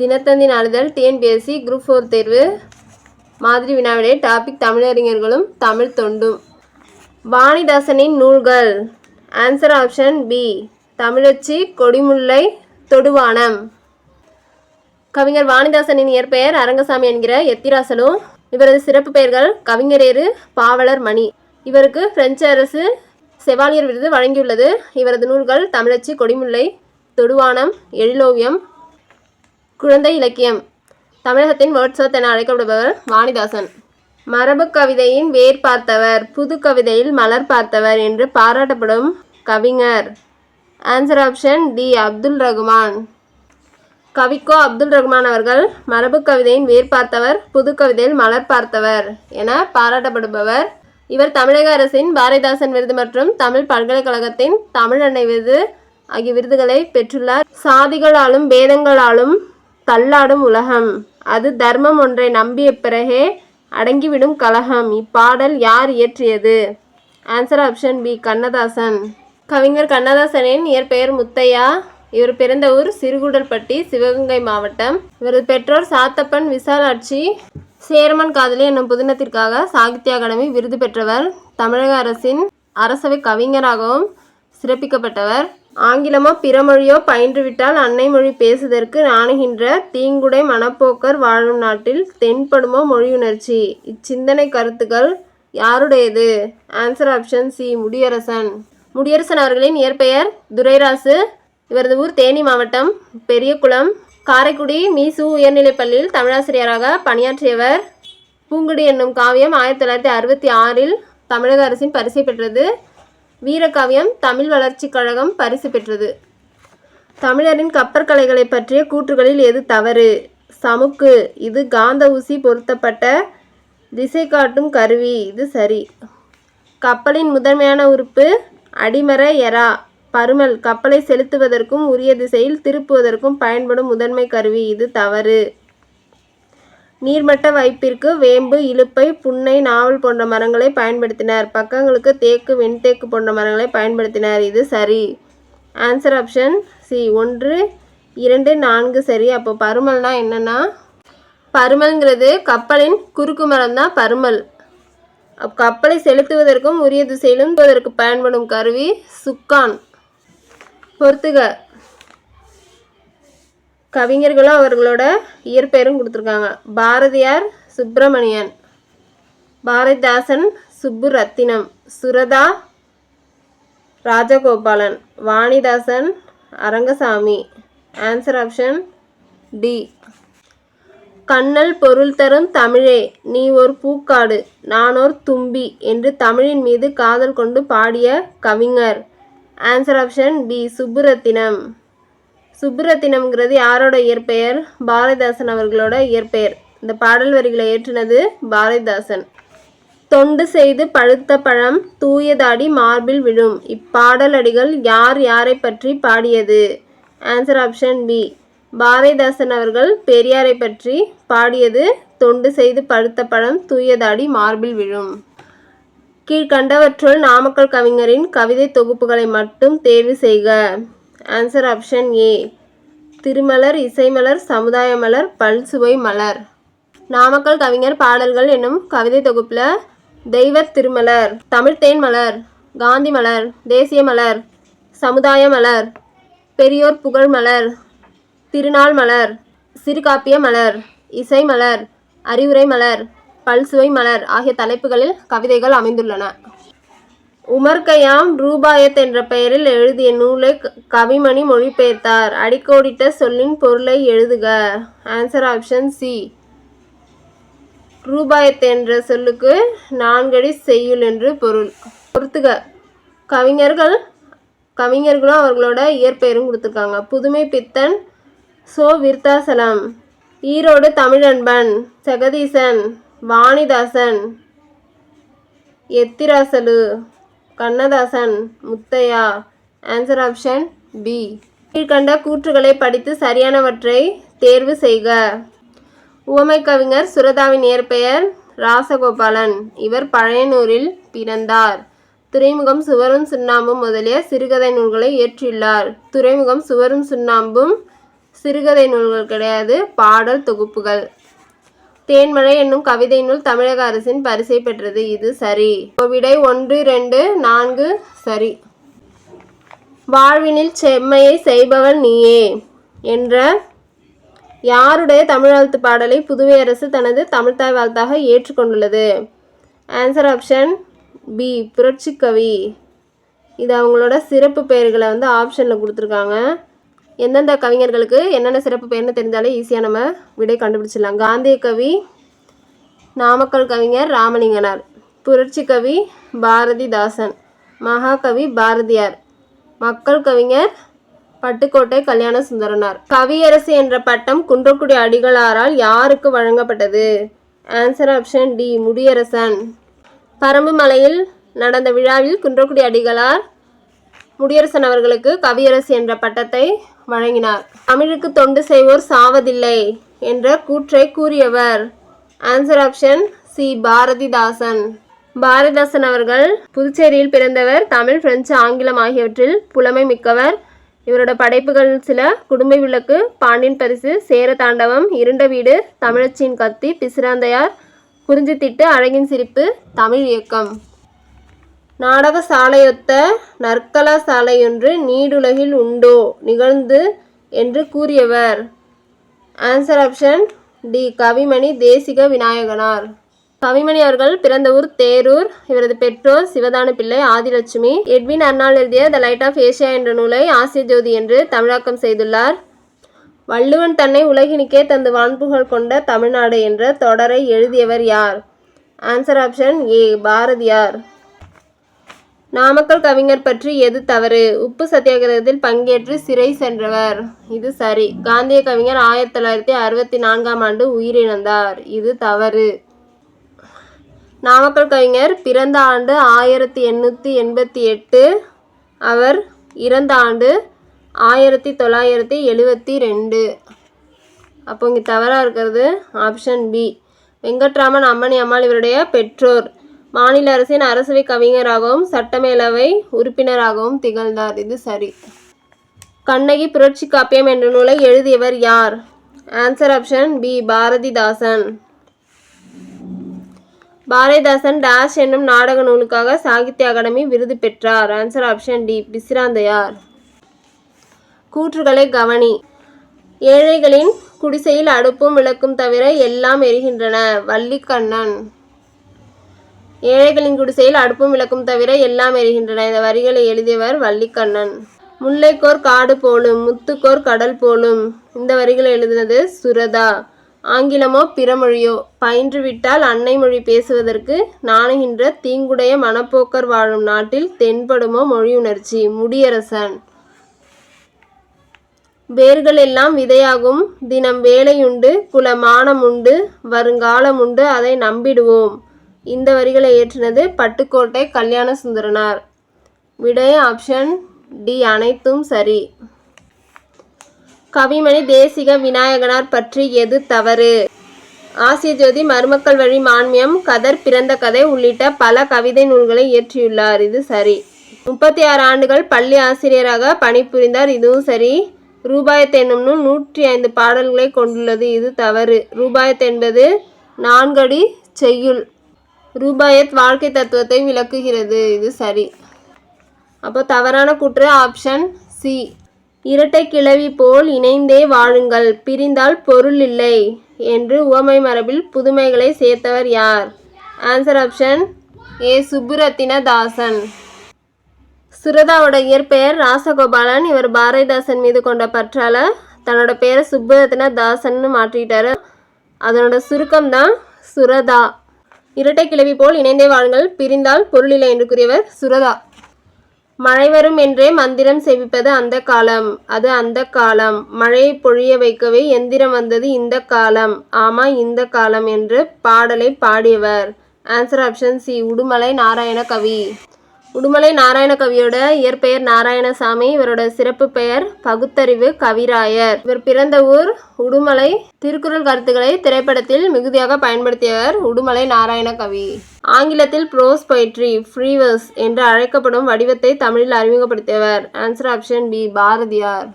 தினத்தந்தி நாளிதழ் TNPSC group four தேர்வு. மாதிரி வினாவிடை டாபிக் தமிழறிஞர்களும் தமிழ் தொண்டும். வாணிதாசனின் நூல்கள். Answer option B Tamizhachi Kodimullai Thoduvanam. கவிஞர் வாணிதாசனின் இயற்பெயர் அரங்கசாமி என்கிற எத்திராசலு. இவரது சிறப்பு பெயர்கள் கவிஞரேறு பாவலர் மணி. இவருக்கு பிரெஞ்சு அரசு செவாலியர் விருது வழங்கியுள்ளது. இவரது நூல்கள் தமிழச்சி கொடிமுல்லை தொடுவானம் எழிலோவியம் குழந்தை இலக்கியம். தமிழகத்தின் வேர்ட்ஸ்வர்த் என அழைக்கப்படுபவர் வாணிதாசன். மரபு கவிதையின் வேர் பார்த்தவர் புது கவிதையில் மலர் பார்த்தவர் என்று பாராட்டப்படும் கவிஞர் answer option D Abdul Rahman. Kavikko Abdul Rahman அவர்கள் மரபு கவிதையின் வேர் பார்த்தவர் புது கவிதையில் மலர் பார்த்தவர் என பாராட்டப்படுபவர். இவர் தமிழக அரசின் பாரதிதாசன் விருது மற்றும் தமிழ் பல்கலைக்கழகத்தின் தமிழ் அன்னை விருது ஆகிய விருதுகளை பெற்றுள்ளார். சாதிகளாலும் பேதங்களாலும் தள்ளாடும் உலகம். அது தர்மம் ஒன்றை நம்பிய பிறகே அடங்கிவிடும் கலகம். இப்பாடல் யார் இயற்றியது? Answer option B Kannadasan. கவிஞர் கண்ணதாசனின் இயற்பெயர் முத்தையா. இவர் பிறந்த ஊர் சிறுகுடல்பட்டி சிவகங்கை மாவட்டம். இவரது பெற்றோர் சாத்தப்பன் விசாலாட்சி. சேரமன் காதலி என்னும் புதினத்திற்காக சாகித்ய அகாடமி விருது பெற்றவர். தமிழக அரசின் அரசவை கவிஞராகவும் சிறப்பிக்கப்பட்டவர். ஆங்கிலமோ பிறமொழியோ பயின்றுவிட்டால் அன்னை மொழி பேசுதற்கு நாணுகின்ற தீங்குடை மனப்போக்கர் வாழும் நாட்டில் தென்படுமோ மொழியுணர்ச்சி? இச்சிந்தனை கருத்துக்கள் யாருடையது? Answer option C Mudiyarasan. Mudiyarasan அவர்களின் இயற்பெயர் துரைராசு. இவரது ஊர் தேனி மாவட்டம் பெரியகுளம். காரைக்குடி மீசு உயர்நிலைப் பள்ளியில் தமிழாசிரியராக பணியாற்றியவர். பூங்குடி என்னும் காவியம் ஆயிரத்தி தொள்ளாயிரத்தி அறுபத்தி ஆறில் தமிழக அரசின் பரிசை பெற்றது. வீரகாவியம் தமிழ் வளர்ச்சிக் கழகம் பரிசு பெற்றது. தமிழரின் கப்பற்கலைகளை பற்றிய கூற்றுகளில் எது தவறு? சமுக்கு இது காந்த ஊசி பொருத்தப்பட்ட திசை காட்டும் கருவி இது சரி. கப்பலின் முதன்மையான உறுப்பு அடிமர எரா பருமல். கப்பலை செலுத்துவதற்கும் உரிய திசையில் திருப்புவதற்கும் பயன்படும் முதன்மை கருவி இது தவறு. நீர்மட்ட வைப்பிற்கு வேம்பு இலுப்பை புன்னை நாவல் போன்ற மரங்களை பயன்படுத்தினார். பக்கங்களுக்கு தேக்கு வெண்தேக்கு போன்ற மரங்களை பயன்படுத்தினார். இது சரி. ஆன்சர் ஆப்ஷன் சி ஒன்று இரண்டு நான்கு சரி. அப்போ பருமல்னா என்னன்னா? பருமல்ங்கிறது கப்பலின் குறுக்கு மரம் தான் பருமல். கப்பலை செலுத்துவதற்கும் உரிய திசையிலும் பயன்படும் கருவி சுக்கான். பொறுத்துக. கவிஞர்களும் அவர்களோட இயற்பெயரும் கொடுத்துருக்காங்க. Bharathiyar Subramanian Bharathidasan Subbarathinam Suratha Rajagopalan Vanidasan Arangasamy answer option D கண்ணல் பொருள் தரும் தமிழே நீ ஒரு பூக்காடு நானோர் தும்பி என்று தமிழின் மீது காதல் கொண்டு பாடிய கவிஞர். Answer option D Subbarathinam. சுப்ரத்தினம்ங்கிறது யாரோட இயற்பெயர்? பாரதிதாசன் அவர்களோட இயற்பெயர். இந்த பாடல் வரிகளை ஏற்றினது பாரதிதாசன். தொண்டு செய்து பழுத்த பழம் தூயதாடி மார்பில் விழும். இப்பாடல் அடிகள் யார் யாரை பற்றி பாடியது? ஆன்சர் ஆப்ஷன் பி பாரதிதாசன் அவர்கள் பெரியாரை பற்றி பாடியது தொண்டு செய்து பழுத்த பழம் தூயதாடி மார்பில் விழும். கீழ்கண்டவற்றுள் நாமக்கல் கவிஞரின் கவிதை தொகுப்புகளை மட்டும் தேர்வு செய்க. ஆன்சர் ஆப்ஷன் ஏ திருமலர் இசைமலர் சமுதாய மலர் பல்சுவை மலர். நாமக்கல் கவிஞர் பாடல்கள் என்னும் கவிதை தொகுப்பில் தெய்வத் திருமலர் தமிழ்த்தேன் மலர் காந்தி மலர் தேசிய மலர் சமுதாய மலர் பெரியோர் புகழ் மலர் திருநாள் மலர் சிறுகாப்பிய மலர் இசை மலர் அறிவுரை மலர் பல்சுவை மலர் ஆகிய தலைப்புகளில் கவிதைகள் அமைந்துள்ளன. உமர் கயாம் ரூபாயத் என்ற பெயரில் எழுதிய நூலை க- கவிமணி மொழிபெயர்த்தார். அடிக்கோடிட்ட சொல்லின் பொருளை எழுதுக. ஆன்சர் ஆப்ஷன் சி ரூபாயத் என்ற சொல்லுக்கு நான்கடி செய்யுள் என்று பொருள். பொறுத்துக. கவிஞர்கள் கவிஞர்களும் அவர்களோட இயற்பெயரும் கொடுத்துருக்காங்க. புதுமை Pithan so Viruthachalam Erode Tamilanban Jagadeesan Vanidasan Ethirajalu Kannadasan Muthiah answer option B. கீழ்கண்ட கூற்றுகளை படித்து சரியானவற்றை தேர்வு செய்க. உவமை கவிஞர் சுரதாவின் இயற்பெயர் ராசகோபாலன். இவர் பழையனூரில் பிறந்தார். துறைமுகம் சுவரும் சுண்ணாம்பும் முதலிய சிறுகதை நூல்களை இயற்றியுள்ளார். துறைமுகம் சுவரும் சுண்ணாம்பும் சிறுகதை நூல்கள் கிடையாது பாடல் தொகுப்புகள். தேன்மழை என்னும் கவிதை நூல் தமிழக அரசின் பரிசை பெற்றது இது. சரி. விடை ஒன்று ரெண்டு நான்கு. சரி. வாழ்வினில் செம்மையை செய்பவன் நீயே என்ற யாருடைய தமிழ் வாழ்த்து பாடலை புதுவை அரசு தனது தமிழ்த்தாய் வாழ்த்தாக ஏற்றுக்கொண்டுள்ளது? ஆன்சர் ஆப்ஷன் பி புரட்சி கவி. இது அவங்களோட சிறப்பு பெயர்களை வந்து ஆப்ஷனில் கொடுத்துருக்காங்க. எந்தெந்த கவிஞர்களுக்கு என்னென்ன சிறப்பு பெயர்னு தெரிஞ்சாலே ஈஸியாக நம்ம விடை கண்டுபிடிச்சிடலாம். காந்திய கவி நாமக்கல் கவிஞர் ராமலிங்கனார் புரட்சி கவி பாரதிதாசன் மகாகவி பாரதியார் மக்கள் கவிஞர் பட்டுக்கோட்டை கல்யாண சுந்தரனார். கவியரசு என்ற பட்டம் குன்றக்குடி அடிகளாரால் யாருக்கு வழங்கப்பட்டது? Answer option D Mudiyarasan. Parambu மலையில் நடந்த விழாவில் குன்றக்குடி அடிகளார் முடியரசன் அவர்களுக்கு கவியரசு என்ற பட்டத்தை வழங்கினார். தமிழுக்கு தொண்டு செய்வோர் சாவதில்லை என்ற கூற்றை கூறியவர் answer option C. Bharathidasan. Bharathidasan அவர்கள் புதுச்சேரியில் பிறந்தவர் தமிழ் பிரெஞ்சு ஆங்கிலம் ஆகியவற்றில் புலமை மிக்கவர். இவரோட படைப்புகள் சில குடும்ப விளக்கு பாண்டியன் பரிசு சேர தாண்டவம் இருண்ட வீடு தமிழச்சியின் கத்தி பிசிராந்தையார் குறிஞ்சி திட்டு அழகின் சிரிப்பு தமிழ் இயக்கம். நாடக சாலையொத்த நற்கலா சாலையொன்று நீடுலகில் உண்டோ? நிகழ்ந்து என்று கூறியவர். Answer option D Kavimani Desika Vinayaganar. Kavimani அவர்கள் பிறந்த ஊர் தேரூர். இவரது பெற்றோர் சிவதானு பிள்ளை ஆதிலட்சுமி. எட்வின் அர்னால் எழுதிய த லைட் ஆஃப் ஏஷியா என்ற நூலை ஆசிய ஜோதி என்று தமிழாக்கம் செய்துள்ளார். வள்ளுவன் தன்னை உலகினுக்கே தந்து வான்புகழ் கொண்ட தமிழ்நாடு என்ற தொடரை எழுதியவர் யார்? Answer option A Bharathiyar. Namakkal கவிஞர் பற்றி எது தவறு? உப்பு சத்தியாகிரகத்தில் பங்கேற்று சிறை சென்றவர். இது சரி. காந்திய கவிஞர் ஆயிரத்தி தொள்ளாயிரத்தி அறுபத்தி நான்காம் ஆண்டு உயிரிழந்தார். இது தவறு. நாமக்கல் கவிஞர் பிறந்த ஆண்டு ஆயிரத்தி எண்ணூற்றி எண்பத்தி எட்டு அவர் இறந்த ஆண்டு ஆயிரத்தி தொள்ளாயிரத்தி எழுபத்தி ரெண்டு. அப்போ இங்கே தவறாக இருக்கிறது ஆப்ஷன் பி. வெங்கட்ராமன் அம்மணி அம்மாள் இவருடைய பெற்றோர். மாநில அரசின் அரசவை கவிஞராகவும் சட்டமேலவை உறுப்பினராகவும் திகழ்ந்தார். இது சரி. கண்ணகி புரட்சி காப்பியம் என்ற நூலை எழுதியவர் யார்? Answer option B Bharathidasan. Bharathidasan dash என்னும் நாடக நூலுக்காக சாகித்ய அகாடமி விருது பெற்றார். ஆன்சர் ஆப்ஷன் டி பிசிராந்தையார் கூற்றுகளை கவனி. ஏழைகளின் குடிசையில் அடுப்பும் விளக்கும் தவிர எல்லாம் எரிகின்றன. வள்ளிக்கண்ணன். ஏழைகளின் குடிசையில் அடுப்பும் விளக்கும் தவிர எல்லாம் எரிகின்றன. இந்த வரிகளை எழுதியவர் வள்ளிக்கண்ணன். முல்லைக்கோர் காடு போலும் முத்துக்கோர் கடல் போலும். இந்த வரிகளை எழுதினது சுரதா. ஆங்கிலமோ பிறமொழியோ? பயின்றுவிட்டால் அன்னை மொழி பேசுவதற்கு நாணுகின்ற தீங்குடைய மனப்போக்கர் வாழும் நாட்டில் தென்படுமோ மொழியுணர்ச்சி? முடியரசன். வேர்கள் எல்லாம் விதையாகும். தினம் வேலையுண்டு குல வருங்காலம் உண்டு அதை நம்பிடுவோம். இந்த வரிகளை ஏற்றினது பட்டுக்கோட்டை கல்யாண சுந்தரனார் விடை ஆப்ஷன் டி அனைத்தும் சரி. கவிமணி தேசிக விநாயகனார் பற்றி எது தவறு? ஆசிய ஜோதி மருமக்கள் வழி மான்மியம் கதர் பிறந்த கதை உள்ளிட்ட பல கவிதை நூல்களை இயற்றியுள்ளார். இது சரி. முப்பத்தி ஆறு ஆண்டுகள் பள்ளி ஆசிரியராக பணிபுரிந்தார். இதுவும் சரி. ரூபாயத் என்னும் நூல் நூற்றி ஐந்து பாடல்களை கொண்டுள்ளது. இது தவறு. ரூபாயத் என்பது நான்கடி செய்யுள். ரூபாயத் வாழ்க்கை தத்துவத்தை விளக்குகிறது. இது சரி. அப்போ தவறான குற்ற ஆப்ஷன் சி இரட்டை கிளவி போல் இணைந்தே வாழுங்கள். பிரிந்தால் பொருள் இல்லை என்று உவமை மரபில் புதுமைகளை சேர்த்தவர் யார்? ஆன்சர் ஆப்ஷன் ஏ சுப்புரத்தின தாசன் சுரதாவோட இயற்பெயர் ராசகோபாலன். இவர் பாரதிதாசன் மீது கொண்ட பற்றால தன்னோட பேரை சுப்புரத்தின தாசன்னு மாற்றிட்டாரு. அதனோட சுருக்கம் தான் சுரதா. இரட்டை கிளவி போல் இணைந்தே வாழுங்கள் பிரிந்தால் பொருளில்லை என்று கூறியவர் சுரதா. மழை வரும் என்றே மந்திரம் செவிப்பது அந்த காலம். அது அந்த காலம். மழையை பொழிய வைக்கவே எந்திரம் வந்தது இந்த காலம். ஆமா இந்த காலம் என்று பாடலை பாடியவர். Answer option C Udumalai Narayana Kavi. Udumalai Narayana கவியோட இயற்பெயர் நாராயணசாமி இவரோட சிறப்பு பெயர் பகுத்தறிவு கவிராயர். இவர் பிறந்த ஊர் உடுமலை. திருக்குறள் கருத்துக்களை திரைப்படத்தில் மிகுதியாக பயன்படுத்தியவர் உடுமலை நாராயண கவி. ஆங்கிலத்தில் ப்ரோஸ் பொயிட்ரி ஃப்ரீவர்ஸ் என்று அழைக்கப்படும் வடிவத்தை தமிழில் அறிமுகப்படுத்தியவர். Answer option B Bharathiyar.